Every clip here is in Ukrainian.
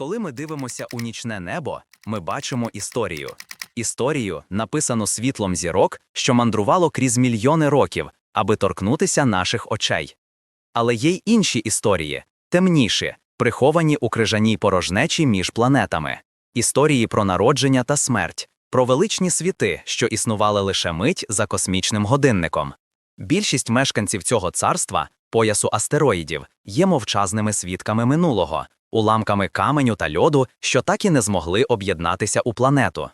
Коли ми дивимося у нічне небо, ми бачимо історію. Історію, написану світлом зірок, що мандрувало крізь мільйони років, аби торкнутися наших очей. Але є й інші історії, темніші, приховані у крижаній порожнечі між планетами, історії про народження та смерть, про величні світи, що існували лише мить за космічним годинником. Більшість мешканців цього царства, поясу астероїдів, є мовчазними свідками минулого, уламками каменю та льоду, що так і не змогли об'єднатися у планету.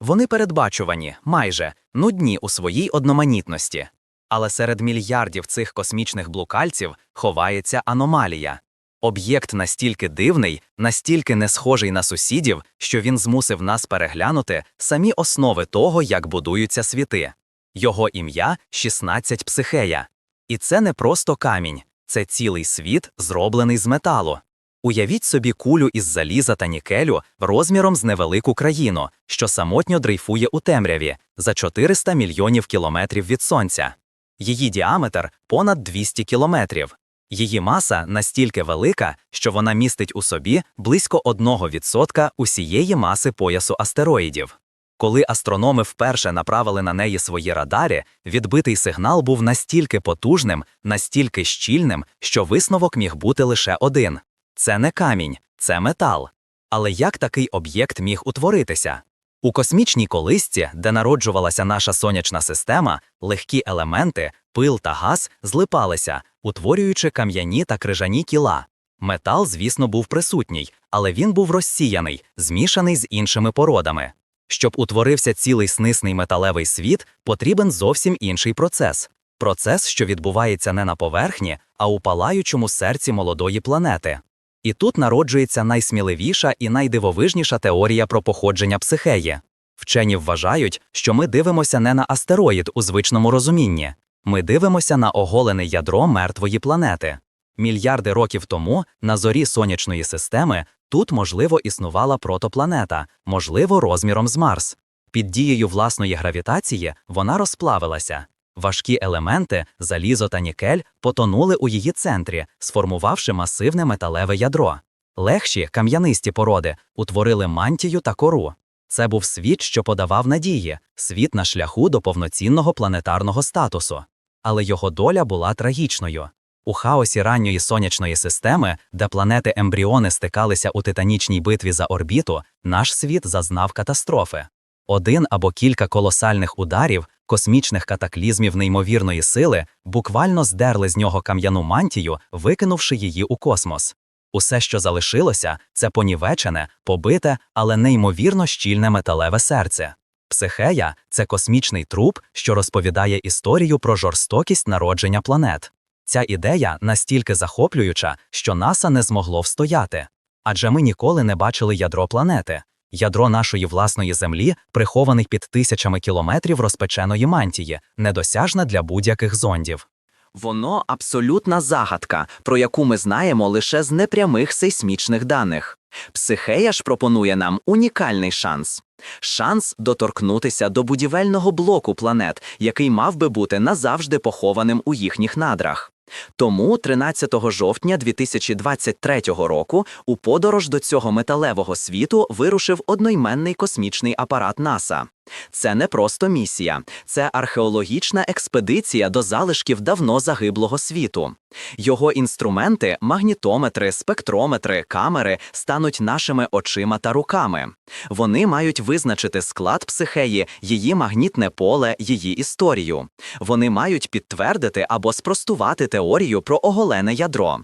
Вони передбачувані, майже нудні у своїй одноманітності. Але серед мільярдів цих космічних блукальців ховається аномалія. Об'єкт настільки дивний, настільки не схожий на сусідів, що він змусив нас переглянути самі основи того, як будуються світи. Його ім'я 16 психея. І це не просто камінь, це цілий світ, зроблений з металу. Уявіть собі кулю із заліза та нікелю розміром з невелику країну, що самотньо дрейфує у темряві за 400 мільйонів кілометрів від сонця. Її діаметр понад 200 кілометрів. Її маса настільки велика, що вона містить у собі близько 1% усієї маси поясу астероїдів. Коли астрономи вперше направили на неї свої радари, відбитий сигнал був настільки потужним, настільки щільним, що висновок міг бути лише один: це не камінь, це метал. Але як такий об'єкт міг утворитися? У космічній колисці, де народжувалася наша сонячна система, легкі елементи, пил та газ злипалися, утворюючи кам'яні та крижані кіла. Метал, звісно, був присутній, але він був розсіяний, змішаний з іншими породами. Щоб утворився цілий снисний металевий світ, потрібен зовсім інший процес. Процес, що відбувається не на поверхні, а у палаючому серці молодої планети. І тут народжується найсміливіша і найдивовижніша теорія про походження психеї. Вчені вважають, що ми дивимося не на астероїд у звичному розумінні, ми дивимося на оголене ядро мертвої планети. Мільярди років тому, на зорі сонячної системи, тут, можливо, існувала протопланета, можливо, розміром з Марс. Під дією власної гравітації вона розплавилася. Важкі елементи, залізо та нікель, потонули у її центрі, сформувавши масивне металеве ядро. Легші кам'янисті породи утворили мантію та кору. Це був світ, що подавав надії, світ на шляху до повноцінного планетарного статусу. Але його доля була трагічною. У хаосі ранньої сонячної системи, де планети ембріони стикалися у титанічній битві за орбіту, наш світ зазнав катастрофи. Один або кілька колосальних ударів, космічних катаклізмів неймовірної сили, буквально здерли з нього кам'яну мантію, викинувши її у космос. Усе, що залишилося, це понівечене, побите, але неймовірно щільне металеве серце. Психея це космічний труп, що розповідає історію про жорстокість народження планет. Ця ідея настільки захоплююча, що НАСА не змогло встояти. Адже ми ніколи не бачили ядро планети. Ядро нашої власної землі прихований під тисячами кілометрів розпеченої мантії, недосяжне для будь-яких зондів. Воно абсолютна загадка, про яку ми знаємо лише з непрямих сейсмічних даних. Психея ж пропонує нам унікальний шанс. Шанс доторкнутися до будівельного блоку планет, який мав би бути назавжди похованим у їхніх надрах. Тому 13 жовтня 2023 року у подорож до цього металевого світу вирушив одноіменний космічний апарат НАСА. Це не просто місія, це археологічна експедиція до залишків давно загиблого світу. Його інструменти, магнітометри, спектрометри, камери стануть нашими очима та руками. Вони мають визначити склад психеї, її магнітне поле, її історію. Вони мають підтвердити або спростувати теорію про оголене ядро.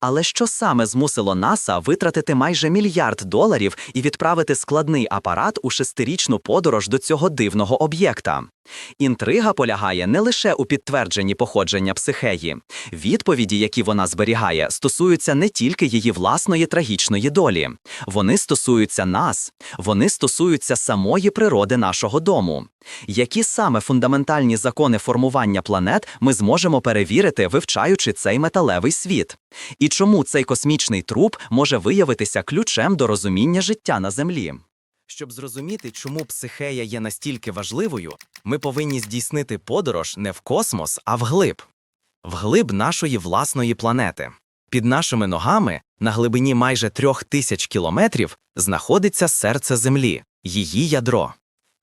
Але що саме змусило НАСА витратити майже мільярд доларів і відправити складний апарат у шестирічну подорож до цього дивного об'єкта? Інтрига полягає не лише у підтвердженні походження психеї. Відповіді, які вона зберігає, стосуються не тільки її власної трагічної долі. Вони стосуються нас, вони стосуються самої природи нашого дому. Які саме фундаментальні закони формування планет ми зможемо перевірити, вивчаючи цей металевий світ? І чому цей космічний труп може виявитися ключем до розуміння життя на Землі? Щоб зрозуміти, чому психея є настільки важливою, ми повинні здійснити подорож не в космос, а вглиб, вглиб нашої власної планети. Під нашими ногами, на глибині майже трьох тисяч кілометрів, знаходиться серце Землі, її ядро.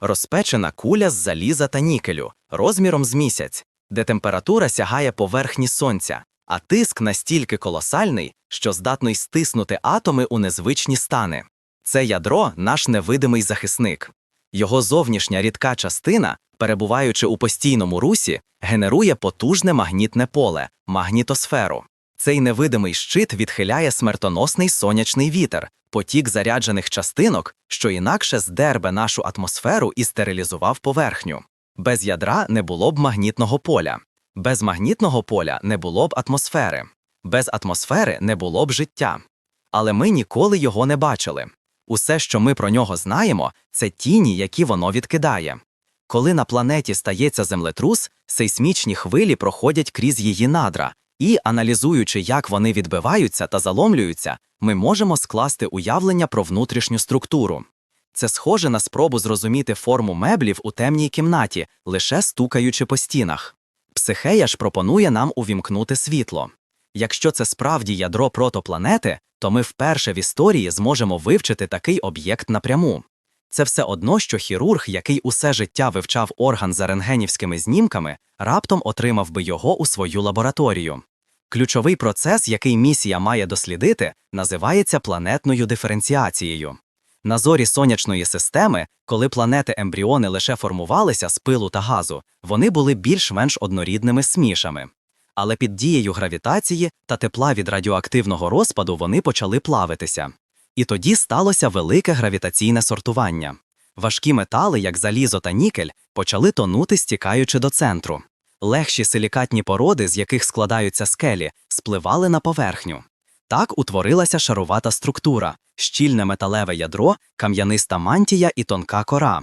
Розпечена куля з заліза та нікелю, розміром з місяць, де температура сягає поверхні сонця, а тиск настільки колосальний, що здатний стиснути атоми у незвичні стани. Це ядро наш невидимий захисник. Його зовнішня рідка частина, перебуваючи у постійному русі, генерує потужне магнітне поле магнітосферу. Цей невидимий щит відхиляє смертоносний сонячний вітер, потік заряджених частинок, що інакше здербе нашу атмосферу і стерилізував поверхню. Без ядра не було б магнітного поля, без магнітного поля не було б атмосфери, без атмосфери не було б життя. Але ми ніколи його не бачили. Усе, що ми про нього знаємо, це тіні, які воно відкидає. Коли на планеті стається землетрус, сейсмічні хвилі проходять крізь її надра, і, аналізуючи, як вони відбиваються та заломлюються, ми можемо скласти уявлення про внутрішню структуру. Це схоже на спробу зрозуміти форму меблів у темній кімнаті, лише стукаючи по стінах. Психея ж пропонує нам увімкнути світло. Якщо це справді ядро протопланети, то ми вперше в історії зможемо вивчити такий об'єкт напряму. Це все одно, що хірург, який усе життя вивчав орган за рентгенівськими знімками, раптом отримав би його у свою лабораторію. Ключовий процес, який місія має дослідити, називається планетною диференціацією. На зорі сонячної системи, коли планети ембріони лише формувалися з пилу та газу, вони були більш-менш однорідними смішами. Але під дією гравітації та тепла від радіоактивного розпаду вони почали плавитися. І тоді сталося велике гравітаційне сортування. Важкі метали, як залізо та нікель, почали тонути, стікаючи до центру. Легші силікатні породи, з яких складаються скелі, спливали на поверхню. Так утворилася шарувата структура, щільне металеве ядро, кам'яниста мантія і тонка кора.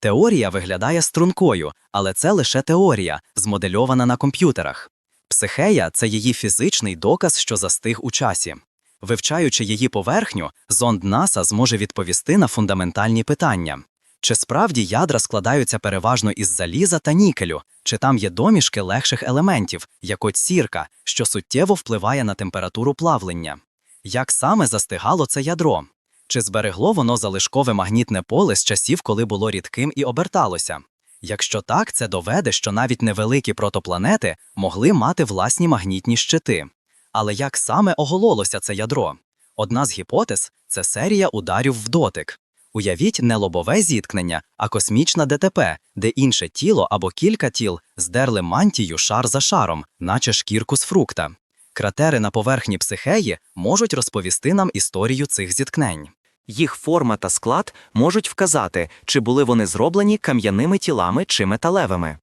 Теорія виглядає стрункою, але це лише теорія, змодельована на комп'ютерах. Психея це її фізичний доказ, що застиг у часі. Вивчаючи її поверхню, зонд НАСА зможе відповісти на фундаментальні питання. Чи справді ядра складаються переважно із заліза та нікелю, чи там є домішки легших елементів, як от сірка, що суттєво впливає на температуру плавлення? Як саме застигало це ядро? Чи зберегло воно залишкове магнітне поле з часів, коли було рідким і оберталося? Якщо так, це доведе, що навіть невеликі протопланети могли мати власні магнітні щити. Але як саме огололося це ядро? Одна з гіпотез це серія ударів в дотик. Уявіть не лобове зіткнення, а космічна ДТП, де інше тіло або кілька тіл здерли мантію шар за шаром, наче шкірку з фрукта. Кратери на поверхні психеї можуть розповісти нам історію цих зіткнень. Їх форма та склад можуть вказати, чи були вони зроблені кам'яними тілами чи металевими.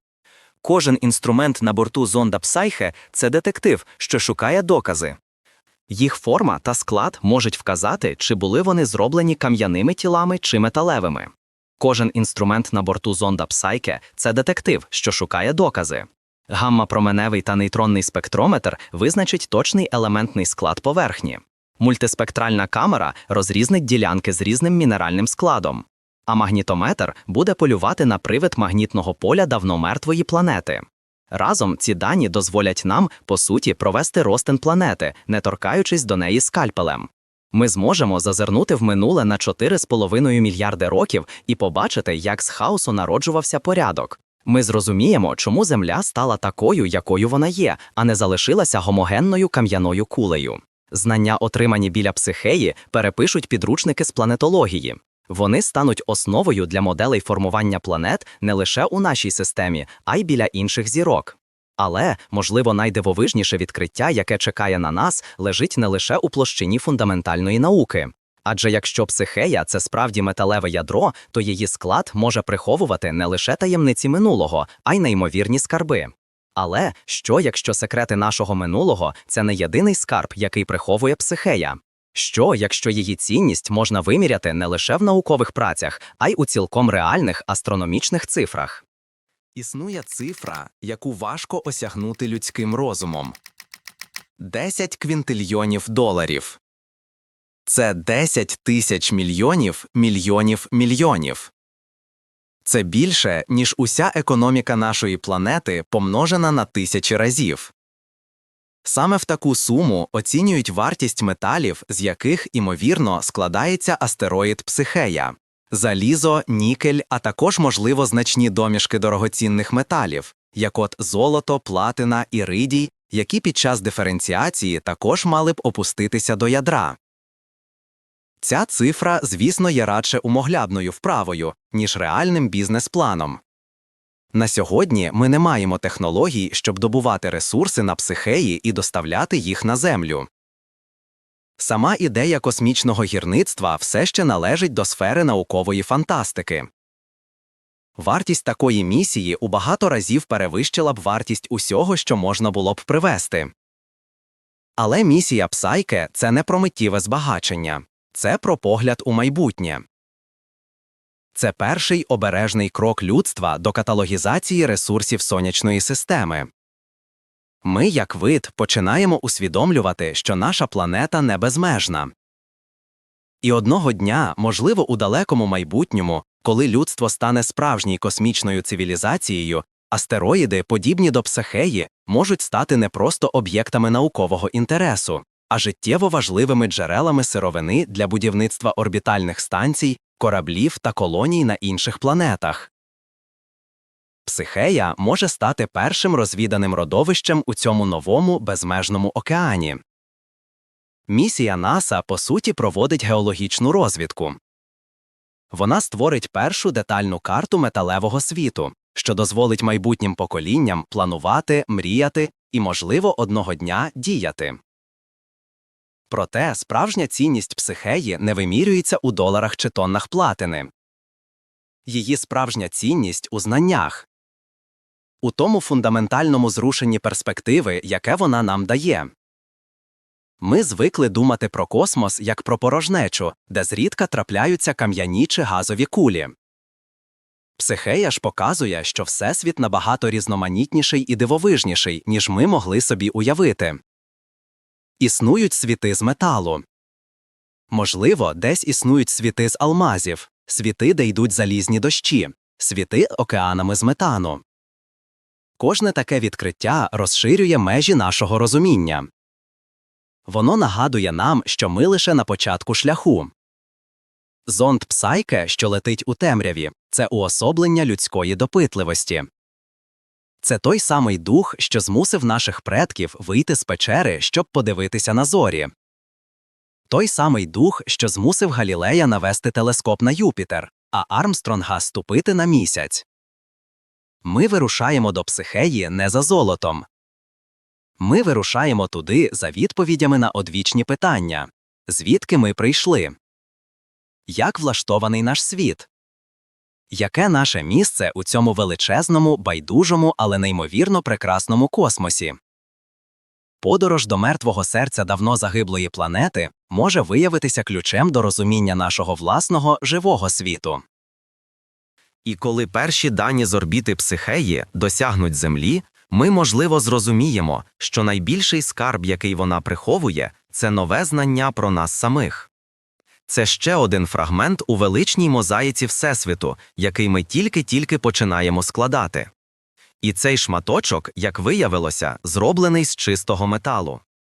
Кожен інструмент на борту зонда Псайхе це детектив, що шукає докази. Їх форма та склад можуть вказати, чи були вони зроблені кам'яними тілами чи металевими. Кожен інструмент на борту зонда Псайке це детектив, що шукає докази. Гамма-променевий та нейтронний спектрометр визначить точний елементний склад поверхні. Мультиспектральна камера розрізнить ділянки з різним мінеральним складом. А магнітометр буде полювати на привид магнітного поля давно мертвої планети. Разом ці дані дозволять нам, по суті, провести розтин планети, не торкаючись до неї скальпелем. Ми зможемо зазирнути в минуле на 4,5 мільярди років і побачити, як з хаосу народжувався порядок. Ми зрозуміємо, чому Земля стала такою, якою вона є, а не залишилася гомогенною кам'яною кулею. Знання, отримані біля психеї, перепишуть підручники з планетології. Вони стануть основою для моделей формування планет не лише у нашій системі, а й біля інших зірок. Але, можливо, найдивовижніше відкриття, яке чекає на нас, лежить не лише у площині фундаментальної науки. Адже якщо психея це справді металеве ядро, то її склад може приховувати не лише таємниці минулого, а й неймовірні скарби. Але що, якщо секрети нашого минулого це не єдиний скарб, який приховує психея? Що, якщо її цінність можна виміряти не лише в наукових працях, а й у цілком реальних астрономічних цифрах? Існує цифра, яку важко осягнути людським розумом 10 квінтильйонів доларів. Це 10 тисяч мільйонів мільйонів мільйонів. Це більше, ніж уся економіка нашої планети помножена на тисячі разів. Саме в таку суму оцінюють вартість металів, з яких, імовірно, складається астероїд Психея. Залізо, нікель, а також, можливо, значні домішки дорогоцінних металів, як от золото, платина, іридій, які під час диференціації також мали б опуститися до ядра. Ця цифра, звісно, є радше умоглядною вправою, ніж реальним бізнес-планом. На сьогодні ми не маємо технологій, щоб добувати ресурси на психеї і доставляти їх на землю. Сама ідея космічного гірництва все ще належить до сфери наукової фантастики. Вартість такої місії у багато разів перевищила б вартість усього, що можна було б привезти. Але місія Псайке це не про миттєве збагачення, це про погляд у майбутнє. Це перший обережний крок людства до каталогізації ресурсів сонячної системи. Ми, як вид, починаємо усвідомлювати, що наша планета не безмежна. І одного дня, можливо, у далекому майбутньому, коли людство стане справжньою космічною цивілізацією, астероїди, подібні до психеї, можуть стати не просто об'єктами наукового інтересу, а життєво важливими джерелами сировини для будівництва орбітальних станцій, кораблів та колоній на інших планетах. Психея може стати першим розвіданим родовищем у цьому новому безмежному океані. Місія НАСА по суті проводить геологічну розвідку. Вона створить першу детальну карту металевого світу, що дозволить майбутнім поколінням планувати, мріяти і, можливо, одного дня діяти. Проте справжня цінність психеї не вимірюється у доларах чи тоннах платини. Її справжня цінність у знаннях, у тому фундаментальному зрушенні перспективи, яке вона нам дає. Ми звикли думати про космос як про порожнечу, де зрідка трапляються кам'яні чи газові кулі. Психея ж показує, що Всесвіт набагато різноманітніший і дивовижніший, ніж ми могли собі уявити. Існують світи з металу. Можливо, десь існують світи з алмазів, світи, де йдуть залізні дощі, світи океанами з метану. Кожне таке відкриття розширює межі нашого розуміння. Воно нагадує нам, що ми лише на початку шляху. Зонд Псайке, що летить у темряві, це уособлення людської допитливості. Це той самий дух, що змусив наших предків вийти з печери, щоб подивитися на зорі. Той самий дух, що змусив Галілея навести телескоп на Юпітер, а Армстронга ступити на місяць. Ми вирушаємо до психеї не за золотом. Ми вирушаємо туди за відповідями на одвічні питання звідки ми прийшли? Як влаштований наш світ? Яке наше місце у цьому величезному, байдужому, але неймовірно прекрасному космосі? Подорож до мертвого серця давно загиблої планети може виявитися ключем до розуміння нашого власного живого світу. І коли перші дані з орбіти психеї досягнуть Землі, ми, можливо, зрозуміємо, що найбільший скарб, який вона приховує, це нове знання про нас самих. Це ще один фрагмент у величній мозаїці Всесвіту, який ми тільки-тільки починаємо складати. І цей шматочок, як виявилося, зроблений з чистого металу.